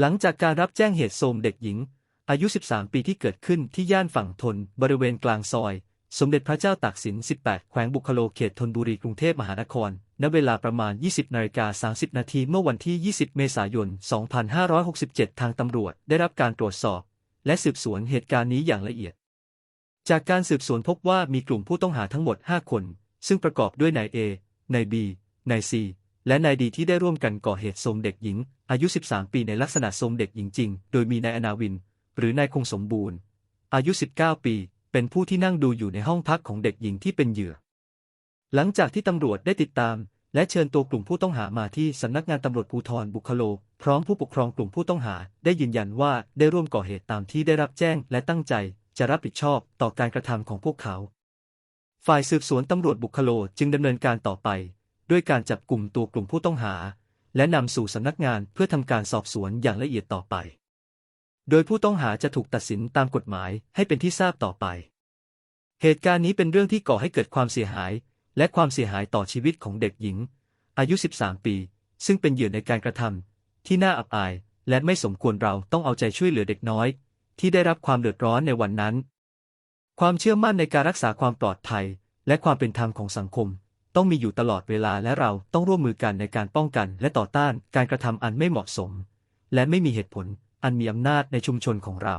หลังจากการรับแจ้งเหตุโทมเด็กหญิง อายุ 13 ปีที่เกิดขึ้นที่ย่านฝั่งทน บริเวณกลางซอย สมเด็จพระเจ้าตากสิน 18 แขวงบุคโลเขตธนบุรีกรุงเทพมหานคร ณ เวลาประมาณ 20นาฬิกา30 นาทีเมื่อวันที่ 20 เมษายน 2567 ทางตำรวจได้รับการตรวจสอบ และสืบสวนเหตุการณ์นี้อย่างละเอียด จากการสืบสวนพบว่ามีกลุ่มผู้ต้องหาทั้งหมด 5 คน ซึ่งประกอบด้วยนายเอนายบีนายซี และนายดีที่ได้ร่วมกันก่อเหตุโทรมเด็กหญิง อายุ 13 ปีในลักษณะโทรมเด็กหญิงจริง โดยมีนายอนาวิน หรือนายคงสมบูรณ์ อายุ 19 ปี เป็นผู้ที่นั่งดูอยู่ในห้องพักของเด็กหญิงที่เป็นเหยื่อ หลังจากที่ตำรวจได้ติดตาม และเชิญตัวกลุ่มผู้ต้องหามาที่สำนักงานตำรวจภูธรบุคโล พร้อมผู้ปกครองกลุ่มผู้ต้องหา ได้ยืนยันว่าได้ร่วมก่อเหตุตามที่ได้รับแจ้งและตั้งใจจะรับผิดชอบต่อการกระทำของพวกเขา ฝ่ายสืบสวนตำรวจบุคโลจึงดำเนินการต่อไป ด้วยการจับกลุ่มตัวกลุ่มผู้ต้องหา และนำสู่สำนักงานเพื่อทำการสอบสวนอย่างละเอียดต่อไป โดยผู้ต้องหาจะถูกตัดสินตามกฎหมายให้เป็นที่ทราบต่อไป เหตุการณ์นี้เป็นเรื่องที่ก่อให้เกิดความเสียหาย และความเสียหายต่อชีวิตของเด็กหญิง อายุ 13 ปี ซึ่งเป็นเหยื่อในการกระทำที่น่าอับอาย และไม่สมควรเราต้องเอาใจช่วยเหลือเด็กน้อย ที่ได้รับความเดือดร้อนในวันนั้น ความเชื่อมั่นในการรักษาความปลอดภัย และความเป็นธรรมของสังคม ต้องมีอยู่ตลอดเวลาและเราต้องร่วมมือกันในการป้องกันและต่อต้านการกระทำอันไม่เหมาะสม และไม่มีเหตุผลอันมีอำนาจในชุมชนของเรา